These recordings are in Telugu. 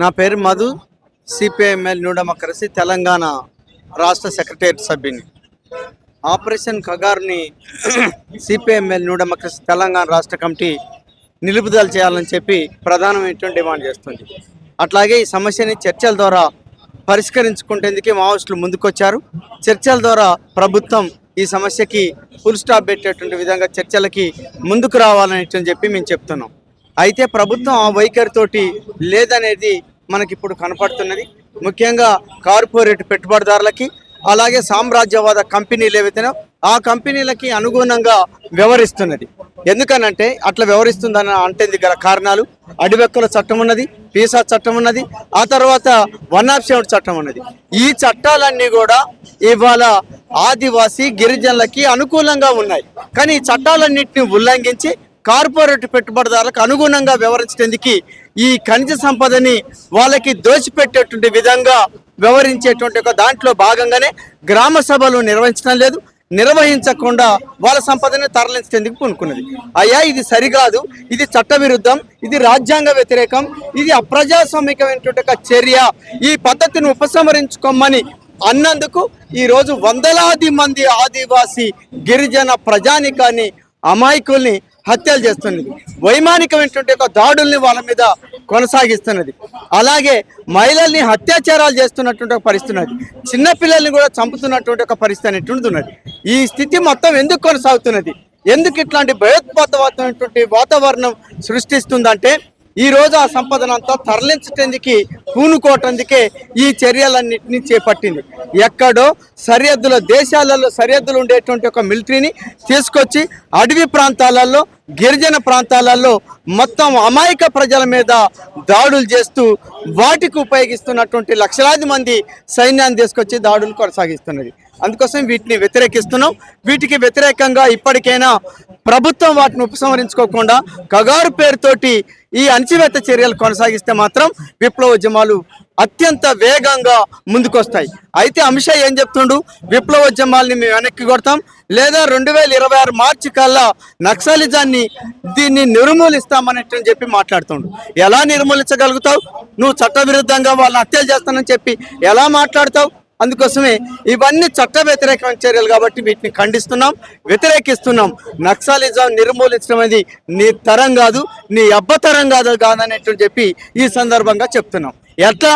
నా పేరు మధు సిపిఐఎంఎల్ న్యూ తెలంగాణ రాష్ట్ర సెక్రటేరియట్ సభ్యుని. ఆపరేషన్ కగార్ని సిపిఐఎంఎల్ న్యూ తెలంగాణ రాష్ట్ర కమిటీ నిలుపుదల చేయాలని చెప్పి ప్రధానమైనటువంటి డిమాండ్ చేస్తుంది. అట్లాగే ఈ సమస్యని చర్చల ద్వారా పరిష్కరించుకుంటేందుకే మావోయిస్టులు ముందుకొచ్చారు. చర్చల ద్వారా ప్రభుత్వం ఈ సమస్యకి ఫుల్ స్టాప్ పెట్టేటువంటి విధంగా చర్చలకి ముందుకు రావాలని చెప్పి మేము చెప్తున్నాం. అయితే ప్రభుత్వం ఆ వైఖరితోటి లేదనేది మనకి ఇప్పుడు కనపడుతున్నది. ముఖ్యంగా కార్పొరేట్ పెట్టుబడిదారులకి అలాగే సామ్రాజ్యవాద కంపెనీలు ఏవైతేనో ఆ కంపెనీలకి అనుగుణంగా వ్యవహరిస్తున్నది. ఎందుకనంటే అట్లా వ్యవహరిస్తుందని అంటే గల కారణాలు అడివెక్కల చట్టం ఉన్నది పీసా చట్టం ఉన్నది ఆ తర్వాత వన్ ఆఫ్ సెవెన్ చట్టం ఉన్నది. ఈ చట్టాలన్నీ కూడా ఇవాళ ఆదివాసీ గిరిజనులకి అనుకూలంగా ఉన్నాయి. కానీ ఈ చట్టాలన్నింటినీ ఉల్లంఘించి కార్పొరేట్ పెట్టుబడిదారులకు అనుగుణంగా వ్యవహరించేందుకు ఈ ఖనిజ సంపదని వాళ్ళకి దోచిపెట్టేటువంటి విధంగా వ్యవహరించేటువంటి ఒక దాంట్లో భాగంగానే గ్రామ సభలు నిర్వహించడం లేదు. నిర్వహించకుండా వాళ్ళ సంపదని తరలించేందుకు పూనుకున్నది. అయ్యా ఇది సరికాదు. ఇది చట్టవిరుద్ధం. ఇది రాజ్యాంగ వ్యతిరేకం. ఇది అప్రజాస్వామికమైనటువంటి ఒక చర్య. ఈ పద్ధతిని ఉపసంహరించుకోమని అన్నందుకు ఈరోజు వందలాది మంది ఆదివాసీ గిరిజన ప్రజానికాన్ని అమాయకుల్ని హత్యలు చేస్తున్నది. వైమానికమైనటువంటి ఒక దాడుల్ని వాళ్ళ మీద కొనసాగిస్తున్నది. అలాగే మహిళల్ని అత్యాచారాలు చేస్తున్నటువంటి ఒక పరిస్థితి ఉన్నది. చిన్నపిల్లల్ని కూడా చంపుతున్నటువంటి ఒక పరిస్థితి అనేటువంటి ఉన్నది. ఈ స్థితి మొత్తం ఎందుకు కొనసాగుతున్నది? ఎందుకు ఇట్లాంటి భయోత్పాతమైనటువంటి వాతావరణం సృష్టిస్తుందంటే ఈ రోజు ఆ సంపదనంతా తరలించటందుకు పూనుకోవటందుకే ఈ చర్యలన్నింటినీ చేపట్టింది. ఎక్కడో సరిహద్దుల దేశాలలో సరిహద్దులు ఉండేటువంటి ఒక మిలిటరీని తీసుకొచ్చి అడవి ప్రాంతాలలో గిరిజన ప్రాంతాలలో మొత్తం అమాయక ప్రజల మీద దాడులు చేస్తూ వాటికి ఉపయోగిస్తున్నటువంటి లక్షలాది మంది సైన్యాన్ని తీసుకొచ్చి దాడులు కొనసాగిస్తున్నది. అందుకోసం వీటిని వ్యతిరేకిస్తున్నాం. వీటికి వ్యతిరేకంగా ఇప్పటికైనా ప్రభుత్వం వాటిని ఉపసంహరించుకోకుండా కగారు పేరుతోటి ఈ అణచివేత చర్యలు కొనసాగిస్తే మాత్రం విప్లవోద్యమాలు అత్యంత వేగంగా ముందుకొస్తాయి. అయితే అంశ ఏం చెప్తుండు? విప్లవోద్యమాల్ని మేము వెనక్కి కొడతాం. లేదా రెండు వేల ఇరవై ఆరు మార్చి కల్లా నక్సలిజాన్ని దీన్ని నిర్మూలిస్తామని చెప్పి మాట్లాడుతుండు. ఎలా నిర్మూలించగలుగుతావు? నువ్వు చట్టవిరుద్ధంగా వాళ్ళని హత్యలు చేస్తానని చెప్పి ఎలా మాట్లాడతావు? అందుకోసమే ఇవన్నీ చట్ట వ్యతిరేకమైన చర్యలు కాబట్టి వీటిని ఖండిస్తున్నాం వ్యతిరేకిస్తున్నాం. నక్సలిజం నిర్మూలించడం అనేది నీ తరం కాదు నీ అబ్బతరం కాదు కాదనేటువంటి చెప్పి ఈ సందర్భంగా చెప్తున్నాం. ఎట్లా?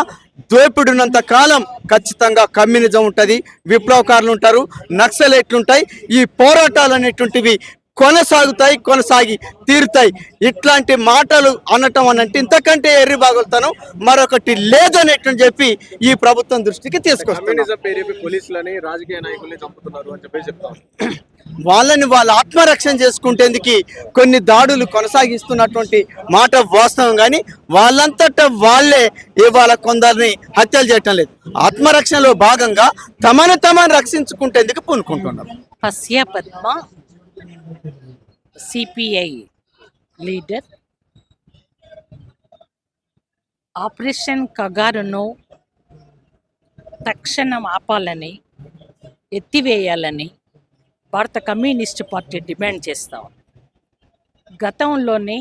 దోపిడున్నంత కాలం ఖచ్చితంగా కమ్యూనిజం ఉంటుంది విప్లవకారులు ఉంటారు నక్సలైట్లు ఉంటాయి. ఈ పోరాటాలు అనేటువంటివి కొనసాగుతాయి కొనసాగి తీరుతాయి. ఇట్లాంటి మాటలు అనటం అనంటే ఇంతకంటే ఎర్రి బాగుతాను మరొకటి లేదనేటువంటి చెప్పి ఈ ప్రభుత్వం దృష్టికి తీసుకొస్తాను కమ్యూనిజం పేరు చెప్పి పోలీసులని రాజకీయ నాయకుల్ని చంపుతున్నారు అని చెప్పేసి చెప్తాం. వాళ్ళని వాళ్ళ ఆత్మరక్షణ చేసుకుంటేందుకు కొన్ని దాడులు కొనసాగిస్తున్నటువంటి మాట వాస్తవం కానీ వాళ్ళంతటా వాళ్ళే ఇవాళ కొందరిని హత్యలు చేయటం లేదు. ఆత్మరక్షణలో భాగంగా తమను తమను రక్షించుకుంటేందుకు పూనుకుంటున్నారు. Pasya Padma CPI leader operation కగారును తక్షణం ఆపాలని ఎత్తివేయాలని భారత కమ్యూనిస్ట్ పార్టీ డిమాండ్ చేస్తాం గతంలోనే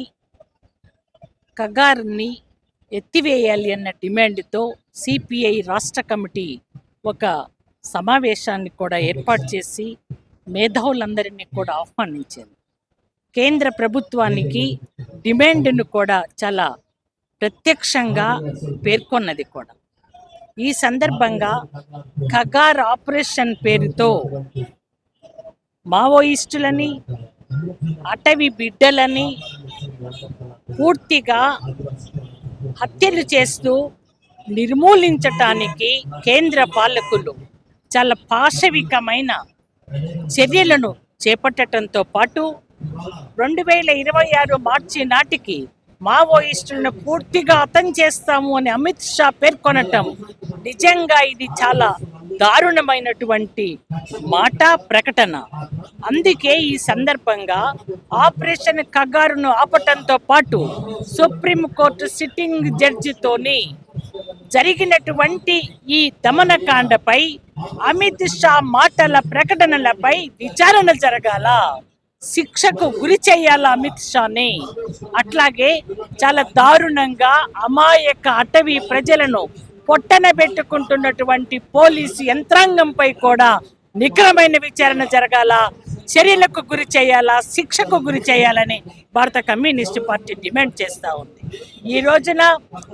కగారుని ఎత్తివేయాలి అన్న డిమాండ్తో సిపిఐ రాష్ట్ర కమిటీ ఒక సమావేశాన్ని కూడా ఏర్పాటు చేసి మేధావులందరినీ కూడా ఆహ్వానించింది. కేంద్ర ప్రభుత్వానికి డిమాండ్ను కూడా చాలా ప్రత్యక్షంగా పేర్కొన్నది కూడా. ఈ సందర్భంగా ఖగార్ ఆపరేషన్ పేరుతో మావోయిస్టులని అటవీ బిడ్డలని పూర్తిగా హత్యలు చేస్తూ నిర్మూలించటానికి కేంద్ర పాలకులు చాలా పాశవికమైన చర్యలను చేపట్టడంతో పాటు రెండు వేల ఇరవై ఆరు మార్చి నాటికి మావోయిస్టులను పూర్తిగా అతం చేస్తాము అని అమిత్ షా పేర్కొనటం నిజంగా ఇది చాలా దారుణమైనటువంటి మాట ప్రకటన. అందుకే ఈ సందర్భంగా ఆపరేషన్ కగారును ఆపటంతో పాటు సుప్రీంకోర్టు సిట్టింగ్ జడ్జితోని జరిగినటువంటి ఈ దమనకాండపై అమిత్ షా మాటల ప్రకటనలపై విచారణ జరగాల. శిక్షకు గురి చేయాల అమిత్ షాని. అట్లాగే చాలా దారుణంగా అమాయక అటవీ ప్రజలను పొట్టన పెట్టుకుంటున్నటువంటి పోలీసు యంత్రాంగంపై కూడా నిఖరమైన విచారణ జరగాల. చర్యలకు గురి చేయాలా శిక్షకు గురి చేయాలని భారత కమ్యూనిస్ట్ పార్టీ డిమాండ్ చేస్తూ ఉంది. ఈ రోజున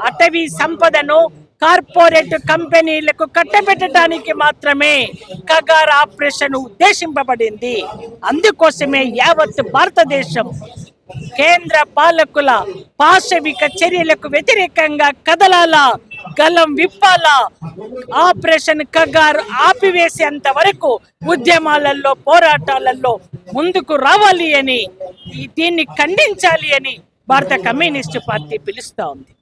అటవీ సంపదను కార్పొరేట్ కంపెనీలకు కట్టబెట్టడానికి మాత్రమే కగార్ ఆపరేషన్ ఉద్దేశింపబడింది. అందుకోసమే యావత్ భారతదేశం కేంద్ర పాలకుల పాశవిక చర్యలకు వ్యతిరేకంగా కదలాలా గలం విప్పాలా ఆపరేషన్ కగారు ఆపివేసేంత వరకు ఉద్యమాలలో పోరాటాలలో ముందుకు రావాలి అని దీన్ని ఖండించాలి అని భారత కమ్యూనిస్టు పార్టీ పిలుస్తా ఉంది